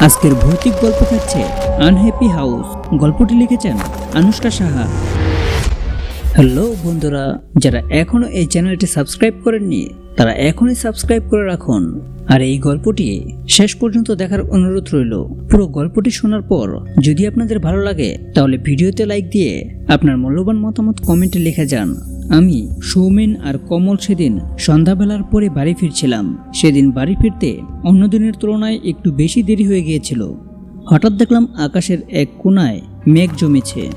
আজকের ভৌতিক গল্প থাকছে আনহ্যাপি হাউস গল্পটি লিখেছেন আনুষ্কা সাহা। হ্যালো বন্ধুরা, যারা এখনও এই চ্যানেলটি সাবস্ক্রাইব করেননি, তারা এখনই সাবস্ক্রাইব করে রাখুন। আর এই গল্পটি শেষ পর্যন্ত দেখার অনুরোধ রইল। পুরো গল্পটি শোনার পর যদি আপনাদের ভালো লাগে, তাহলে ভিডিওতে লাইক দিয়ে আপনার মূল্যবান মতামত কমেন্টে লিখে যান। আমি, সৌমেন আর কমল সেদিন সন্ধ্যাবেলার পরে বাড়ি ফিরছিলাম। সেদিন বাড়ি ফিরতে অন্য দিনের তুলনায় একটু বেশি দেরি হয়ে গিয়েছিল। হঠাৎ দেখলাম আকাশের এক কোনায় মেঘ জমেছে।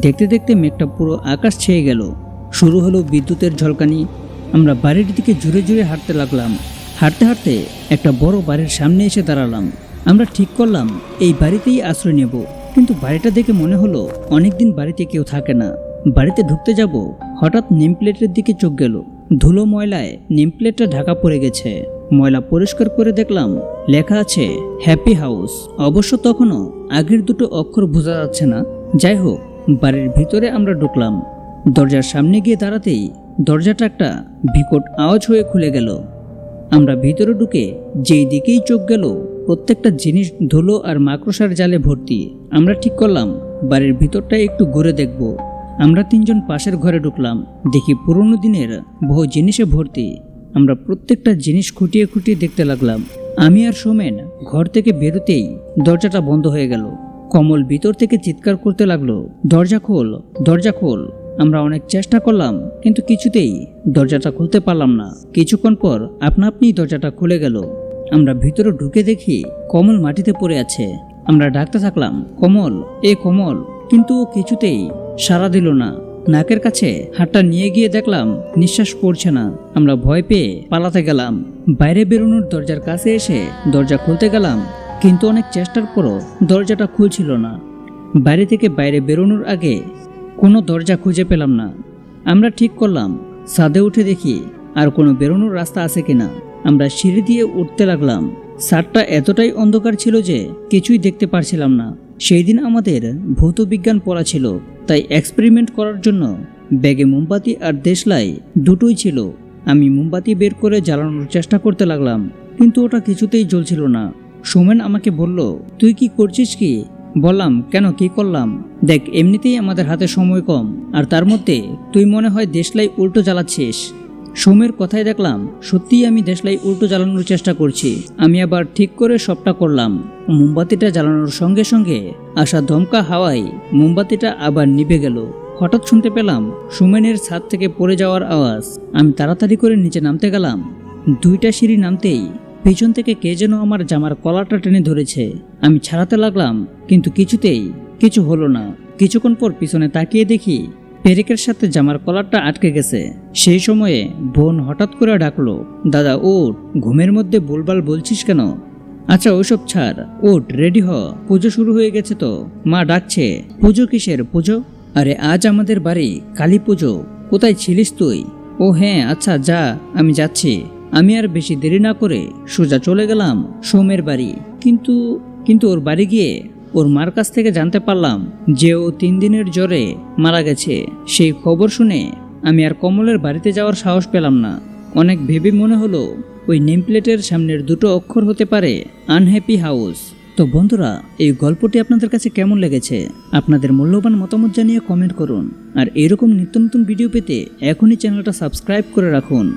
দেখতে দেখতে মেঘটা পুরো আকাশ ছেয়ে গেল। শুরু হলো বিদ্যুতের ঝলকানি। আমরা বাড়ির দিকে জুড়ে জুড়ে হাঁটতে লাগলাম। হাঁটতে হাঁটতে একটা বড় বাড়ির সামনে এসে দাঁড়ালাম। আমরা ঠিক করলাম, এই বাড়িতেই আশ্রয় নেব। কিন্তু বাড়িটা দেখে মনে হলো অনেকদিন বাড়িতে কেউ থাকে না। বাড়িতে ঢুকতে যাব হঠাৎ নেম প্লেটের দিকে চোখ গেল। ধুলো ময়লায় নেম প্লেটটা ঢাকা পড়ে গেছে। ময়লা পরিষ্কার করে দেখলাম, লেখা আছে, হ্যাপি হাউস। অবশ্য তখনও আগের দুটো অক্ষর বোঝা যাচ্ছে না। যাই হোক, বাড়ির ভিতরে আমরা ঢুকলাম। দরজার সামনে গিয়ে দাঁড়াতেই দরজাটা একটা বিকট আওয়াজ হয়ে খুলে গেল। আমরা ভিতরে ঢুকে যেই দিকেই চোখ গেল, প্রত্যেকটা জিনিস ধুলো আর মাকড়সার জালে ভর্তি। আমরা ঠিক করলাম, বাড়ির ভিতরটা একটু ঘুরে দেখব। আমরা তিনজন পাশের ঘরে ঢুকলাম, দেখি পুরনো দিনের বহু জিনিসে ভর্তি। আমরা প্রত্যেকটা জিনিস খুঁটিয়ে খুঁটিয়ে দেখতে লাগলাম। আমি আর সোমেন ঘর থেকে বেরোতেই দরজাটা বন্ধ হয়ে গেল। কমল ভিতর থেকে চিৎকার করতে লাগল, দরজা খোল দরজা খোল। আমরা অনেক চেষ্টা করলাম, কিন্তু কিছুতেই দরজাটা খুলতে পারলাম না। কিছুক্ষণ পর আপনা আপনি দরজাটা খুলে গেল। আমরা ভিতরে ঢুকে দেখি কমল মাটিতে পড়ে আছে। আমরা ডাকতে থাকলাম, কমল, এ কমল। কিন্তু কিছুতেই সাড়া দিল না। নাকের কাছে হাতটা নিয়ে গিয়ে দেখলাম নিঃশ্বাস পড়ছে না। আমরা ভয় পেয়ে পালাতে গেলাম। বাইরে বেরোনোর দরজার কাছে এসে দরজা খুলতে গেলাম, কিন্তু অনেক চেষ্টার পরও দরজাটা খুলছিল না। বাইরে থেকে বাইরে বেরোনোর আগে কোনো দরজা খুঁজে পেলাম না। আমরা ঠিক করলাম, ছাদে উঠে দেখি আর কোনো বেরোনোর রাস্তা আছে কিনা। আমরা সিঁড়ি দিয়ে উঠতে লাগলাম। সারটা এতটাই অন্ধকার ছিল যে কিছুই দেখতে পারছিলাম না। সেই দিন আমাদের ভৌত বিজ্ঞান পড়া ছিল, তাই এক্সপেরিমেন্ট করার জন্য ব্যাগে মোমবাতি আর দেশলাই দুটোই ছিল। আমি মোমবাতি বের করে জ্বালানোর চেষ্টা করতে লাগলাম, কিন্তু ওটা কিছুতেই জ্বলছিল না। সোমেন আমাকে বলল, তুই কি করছিস কি? বললাম, কেন, কি করলাম? দেখ, এমনিতেই আমাদের হাতে সময় কম, আর তার মধ্যে তুই মনে হয় দেশলাই উল্টো জ্বালাচ্ছিস। সোমের কথায় দেখলাম, সত্যিই আমি দেশলাই উল্টো জ্বালানোর চেষ্টা করছি। আমি আবার ঠিক করে সবটা করলাম। মোমবাতিটা জ্বালানোর সঙ্গে সঙ্গে আসা দমকা হাওয়ায় মোমবাতিটা আবার নিভে গেল। হঠাৎ শুনতে পেলাম, সুমেনের ছাদ থেকে পড়ে যাওয়ার আওয়াজ। আমি তাড়াতাড়ি করে নিচে নামতে গেলাম। দুইটা সিঁড়ি নামতেই পেছন থেকে কে যেন আমার জামার কলারটা টেনে ধরেছে। আমি ছাড়াতে লাগলাম, কিন্তু কিছুতেই কিছু হলো না। কিছুক্ষণ পর পিছনে তাকিয়ে দেখি পেরেকের সাথে জামার কলারটা আটকে গেছে। সেই সময়ে বোন হঠাৎ করে ডাকলো, দাদা ওট ঘুমের মধ্যে বলবাল বলছিস কেন? আচ্ছা ওসব ছাড় ওট রেডি হ, পুজো শুরু হয়ে গেছে তো, মা ডাকছে, পুজো কিসের পুজো? আরে, আজ আমাদের বাড়ি, কালী পুজো, কোথায় ছিলিস তুই? ও হ্যাঁ আচ্ছা যা, আমি যাচ্ছি। আমি আর বেশি দেরি না করে সোজা চলে গেলাম সোমের বাড়ি। কিন্তু কিন্তু ওর বাড়ি গিয়ে ওর মার কাছ থেকে জানতে পারলাম যে ও তিন দিনের জ্বরে মারা গেছে। সেই খবর শুনে আমি আর কমলের বাড়িতে যাওয়ার সাহস পেলাম না। অনেক ভেবে মনে হলো ওই নেমপ্লেটের সামনের দুটো অক্ষর হতে পারে আনহ্যাপি হাউস তো বন্ধুরা, এই গল্পটি আপনাদের কাছে কেমন লেগেছে? আপনাদের মূল্যবান মতামত জানিয়ে কমেন্ট করুন। আর এরকম নিত্য নতুন ভিডিও পেতে এখনই চ্যানেলটা সাবস্ক্রাইব করে রাখুন।